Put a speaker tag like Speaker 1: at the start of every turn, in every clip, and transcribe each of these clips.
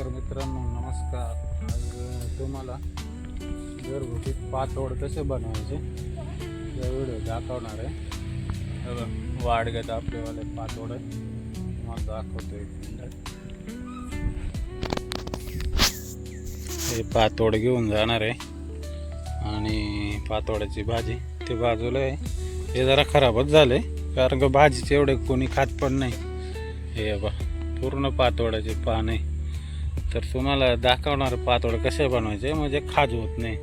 Speaker 1: तर मित्रांनो नमस्कार. आज तुम्हाला घरगुती पातोड कसे बनवायचे या व्हिडिओ दाखवणार आहे. हे बघ, वाडग्यात आपलेवाले पातोड. तुम्हाला दाखवतो एक मिनिट. हे पातोड घेऊन जाणार आहे. आणि पातोड्याची भाजी ते बाजूला आहे. हे जरा खराबच झाले कारण का भाजीचे एवढे कोणी खात पण नाही. हे बा पूर्ण पातोड्याचे पान आहे. तर तुम्हाला दाखवणार पातोड कसे बनवायचे म्हणजे खाज होत नाही.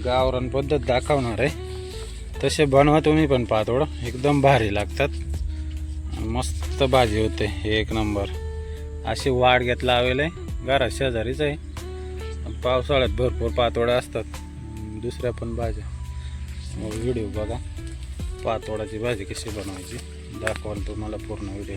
Speaker 1: गावरान पद्धत दाखवणार आहे. तसे बनवा तुम्ही पण पातोड एकदम भारी लागतात. मस्त भाजी होते एक नंबर. अशी वाडग्यात लावेल आहे घरा शेजारीच आहे. पावसाळ्यात भरपूर पातोड्या असतात. दुसऱ्या पण भाज्या. मग व्हिडिओ बघा पातोडाची भाजी कशी बनवायची. दाखवाल तुम्हाला पूर्ण व्हिडिओ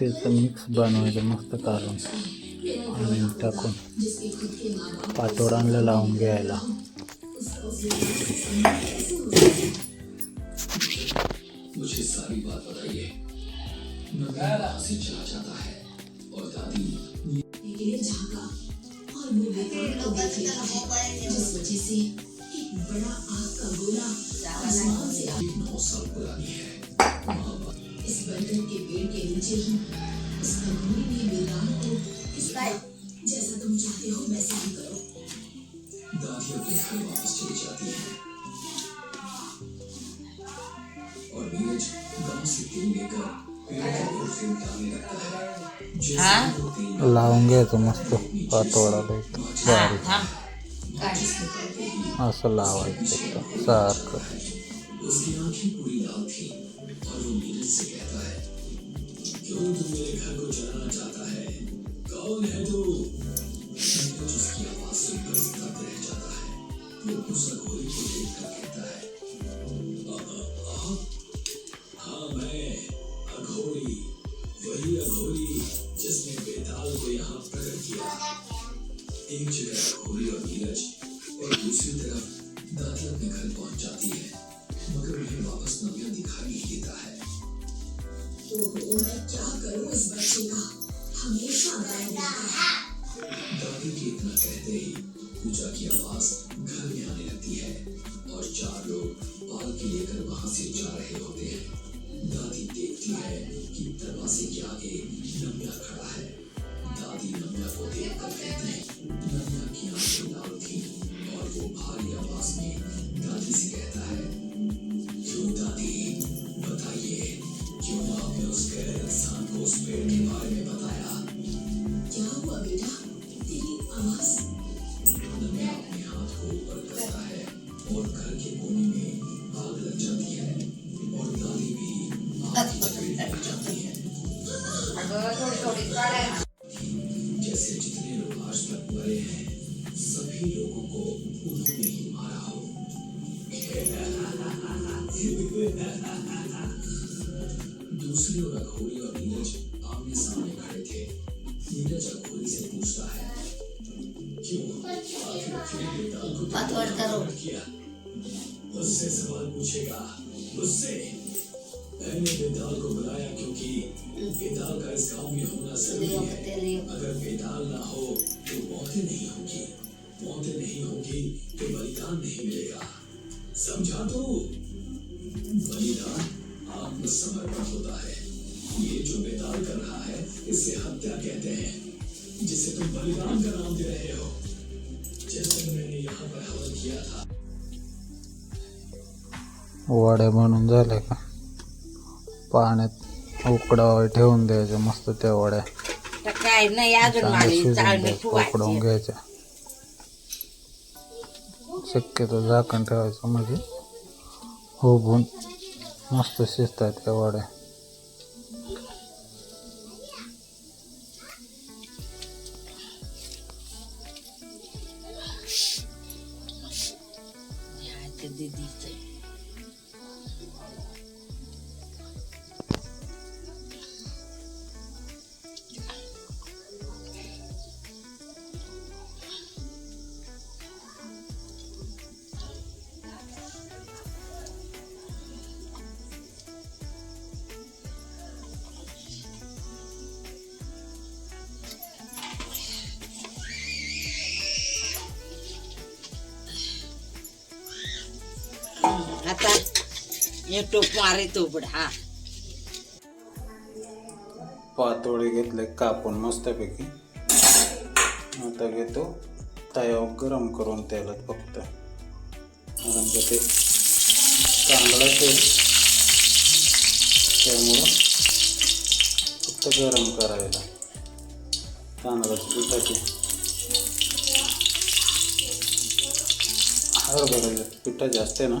Speaker 1: त्याचं मिक्स बनवायचं मस्त काढून आणि टाकून पातोडांना लावून घ्यायला.
Speaker 2: मुझे सारी बात बताइए। से चला जाता है और दादी
Speaker 3: झांका और वो बेकार को देखे जिस वजह से एक बड़ा आग का गोला आसमान से
Speaker 2: नौ साल पुरानी है।
Speaker 3: इस बंदर के पेड़ के नीचे ही। उस कमरे में बेगान को इस जैसा तुम चाहते हो वैसा ही करो।
Speaker 2: दादी अपने घर वापस चली जाती है। और नीरज गाँव से तेल लेकर पेड़ के ऊपर से उतारने लगता है? जैसे वो तेल
Speaker 1: लावून मस्त पातोडाला एकदम भारी असं लावायचं एकदम सारखं
Speaker 2: उसकी आँखें पूरी लाल थी। और वो नीरज से कहता है क्यों तुम मेरे घर को जलाना चाहता है कौन है तू? नीरज उसकी आवाज़ सुनकर स्तब्ध रह जाता है वो उस अघोरी को देखकर कहता है "आ- आ- आप हाँ मैं अघोरी वही अघोरी जिसने बेताल को यहाँ प्रकट किया एक जगह
Speaker 3: करूँ इस बच्चे का हमेशा गायब
Speaker 2: दादी के इतना कहते ही पूजा की आवाज़ घर में आने लगती है और चार लोग पालकी लेकर वहाँ से जा रहे होते हैं दादी देखती है कि दरवाजे के आगे नम्या खड़ा है दादी नम्या को देखकर कहती है नम्या की आँखें लाल थी और वो भारी आवाज़ में दादी से कहता है आपने इंसान को उस पेड़ के बारे में बताया।
Speaker 3: क्या हुआ बेटा, तेरी आवाज़।
Speaker 2: अपने हाथ को ऊपर करता है और घर के कोने में आग लग जाती है और दादी भी आग की चपेट में जाती है। जैसे जितने लोग आज तक मरे हैं, सभी लोगों को उन्होंने ही मारा हो। दूसरी ओर अघोरी और नीरज आमने सामने खड़े थे नीरज अघोरी से पूछता है क्यों
Speaker 4: करो।
Speaker 2: उससे सवाल पूछेगा, उससे। मैंने बेताल को बुलाया क्योंकि बेताल का इस गाँव में होना ज़रूरी है, अगर बेताल ना हो तो मौतें नहीं होंगी, मौतें नहीं होंगी तो बलिदान नहीं मिलेगा। समझा तो? आत्मसमर्पण होता है। ये जो बेताल कर रहा है इसे हत्या कहते हैं जिसे तुम बलिदान का नाम दे रहे हो। जिस मैंने यहाँ पर हवन किया था।
Speaker 1: वड्या बनून झाल्या का? पाण्यात उकडावा ठेवून द्यायच्या मस्त त्या वड्या.
Speaker 4: तर काय नाही अजून
Speaker 1: शिजून उकडवून घ्यायच्या शक्यतो झाकण ठेवायचं म्हणजे. हो भून मस्त शिजतात त्या वड्या
Speaker 4: आता हे टोप मारे तो हा.
Speaker 1: पातोळे घेतले कापून मस्तपैकी. आता घेतो. तयावर गरम करून तेलात फक्त. कारण का ते चांगलं तेल त्यामुळं फक्त गरम करायला. तांदळाच्या पिठाचे. हरभऱ्याचे पिठा जास्त आहे ना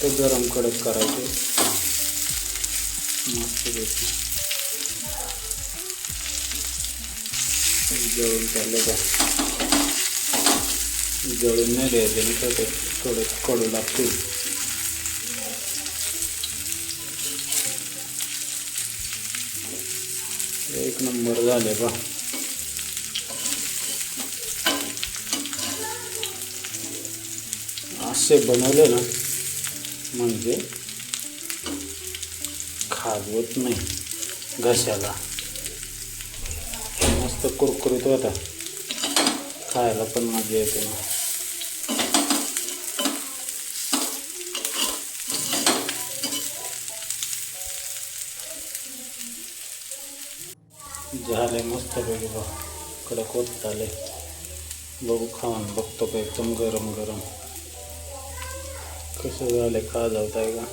Speaker 1: ते गरम कडक करायचे. मस्त जळून चाललं का जळून नाही द्यायचे ना तर ते? थोडे कडू लागतील एक नंबर झाले बा असे बनवले ना. म्हणजे खाजवत नाही. घशाला. मस्त कुरकुरीत होता. खायला पण मजा येते ना. झाले मस्त पैकी बा कडक होत आले बघू खाऊन. बघतो का एकदम गरम गरम कसं झाले खा जात आहे का?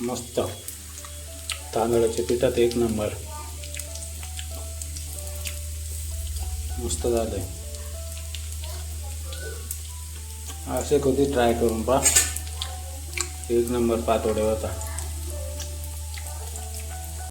Speaker 1: मस्त. तांदळाच्या पिठात एक नंबर. मस्त झाले असे कधी ट्राय करून पहा. एक नंबर पातोडे होता